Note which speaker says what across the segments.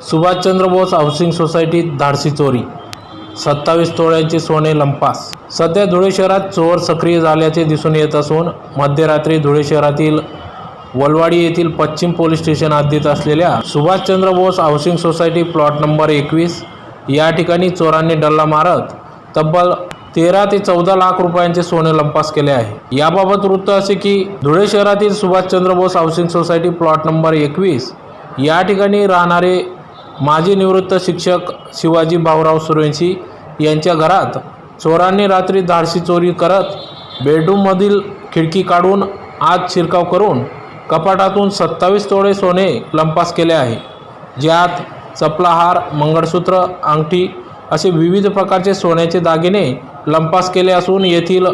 Speaker 1: Subhashchandra Bose housing सोसायटीत धाडसी चोरी. सत्तावीस तोळ्यांचे सोने लंपास. सध्या धुळे शहरात चोर सक्रिय झाल्याचे दिसून येत असून मध्यरात्री धुळे शहरातील वलवाडी येथील पश्चिम पोलीस स्टेशन हद्दीत असलेल्या Subhashchandra Bose housing society plot number एकवीस या ठिकाणी चोरांनी डल्ला मारत तब्बल तेरा ते चौदा लाख रुपयांचे सोने लंपास केले आहे. याबाबत वृत्त असे की धुळे शहरातील Subhashchandra Bose housing society plot number एकवीस या ठिकाणी राहणारे माजी निवृत्त शिक्षक शिवाजी भाऊराव सुरेंशी यांच्या घरात चोरांनी रात्री धाडसी चोरी करत बेडरूममधील खिडकी काढून आत शिरकाव करून कपाटातून सत्तावीस तोळे सोने लंपास केले आहे. ज्यात चपलाहार मंगळसूत्र अंगठी असे विविध प्रकारचे सोन्याचे दागिने लंपास केले असून येथील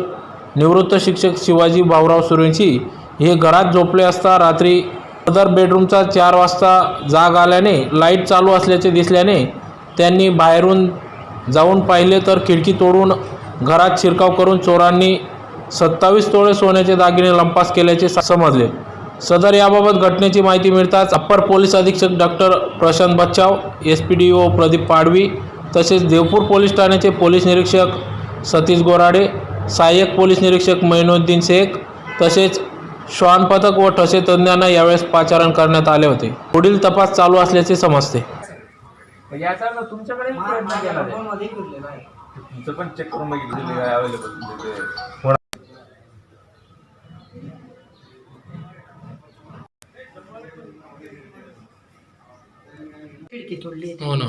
Speaker 1: निवृत्त शिक्षक शिवाजी भाऊराव सुरेंशी हे घरात झोपले असता रात्री सदर बेडरूमचा चार वाजता जाग आल्याने लाइट चालू असल्याचे दिसल्याने त्यांनी बाहेरून जाऊन पाहिले तर खिडकी तोडून घरात शिरकाव करून चोरांनी सत्तावीस तोळे सोन्याचे दागिने लंपास केल्याचे समजले. सदर याबाबत घटनेची माहिती मिळताच अप्पर पोलीस अधीक्षक doctor Prashant Bachhav S P D O Pradeep Padvi तसेच देवपूर पोलीस ठाण्याचे पोलीस निरीक्षक सतीश गोराडे सहाय्यक पोलीस निरीक्षक मैनुद्दीन शेख तसेच श्वान पथक व ठसे तज्ज्ञांना यावेळेस पाचारण करण्यात आले होते. पुढील तपास चालू असल्याचे समजते.
Speaker 2: याचा ना तुमच्याकडे प्रयत्न केला आहे.
Speaker 3: मध्ये फिरलेला आहे
Speaker 4: तुमचं पण चेक करून बघितलं काय अवेलेबल
Speaker 3: खिडकी तोडली.
Speaker 1: हो ना.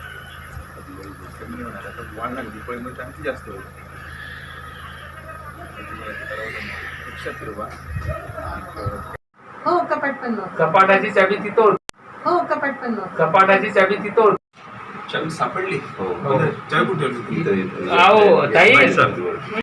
Speaker 4: कमी होणार आहे आता वाढणार आहे दिवाळीमध्ये आणखी जास्त होईल त्याच्यामुळे ते करावं लागेल. लक्षात ठेवा
Speaker 3: हो कपाट पण
Speaker 2: कपाटाची चाबी ती तोड
Speaker 3: हो कपाट पण
Speaker 2: कपाटाची चाबी ती तोड
Speaker 4: चावी सापडली.
Speaker 2: हो.
Speaker 4: चावी कुठे ठेवली
Speaker 2: आओ ताई.